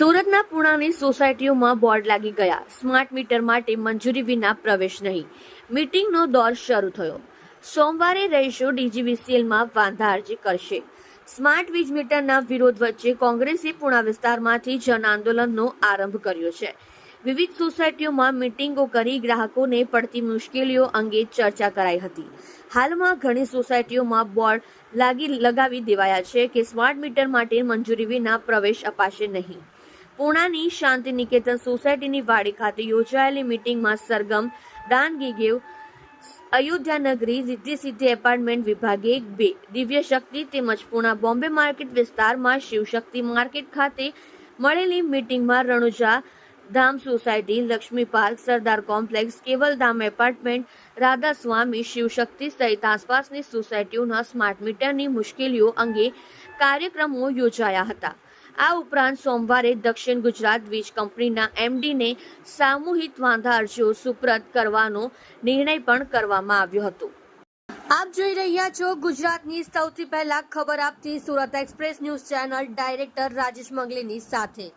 સુરતના પુણાની સોસાયટીઓમાં બોર્ડ લાગી ગયા. સ્માર્ટ મીટર માટે મંજૂરી વિના પ્રવેશ નહીં. મીટિંગનો દોર શરૂ થયો. સોમવારે રહીશો ડીજીવીસીએલમાં વાંધા અરજી કરશે. સ્માર્ટ વીજ મીટરના વિરોધ વચ્ચે કોંગ્રેસે પુણા વિસ્તારમાંથી જન આંદોલનનો આરંભ કર્યો છે. વિવિધ સોસાયટીઓમાં મીટિંગો કરી ગ્રાહકોને પડતી મુશ્કેલીઓ અંગે ચર્ચા કરાઈ હતી. હાલમાં ઘણી સોસાયટીઓમાં બોર્ડ લાગી લગાવી દેવાયા છે કે સ્માર્ટ મીટર માટે મંજૂરી વિના પ્રવેશ અપાશે નહીં. પુણાની શાંતિ નિકેતન સોસાયટીની વાડી ખાતે યોજાયેલી મીટિંગમાં સરગમ દાન ગીગેવ અયોધ્યા નગરી રીતિ સિદ્ધિ એપાર્ટમેન્ટ વિભાગે એક બે, દિવ્ય શક્તિ તેમજ પૂણા બોમ્બે માર્કેટ વિસ્તારમાં શિવશક્તિ માર્કેટ ખાતે મળેલી મીટિંગમાં Ranuja Dham society, Lakshmi park, Sardar complex Kevaldham apartment Radha Swami Shivshakti સહિત આસપાસની સોસાયટીઓના સ્માર્ટ મીટરની મુશ્કેલીઓ અંગે કાર્યક્રમો યોજાયા હતા. આ ઉપરાંત સોમવારે દક્ષિણ ગુજરાત વીજ કંપનીના એમડીને સામૂહિક વાંધા અરજીઓ સુપ્રત કરવાનો નિર્ણય પણ કરવામાં આવ્યો હતો. આપ જોઈ રહ્યા છો ગુજરાતની સૌથી પહેલા ખબર આપતી Surat express news channel director Rajesh મંગલીની સાથે.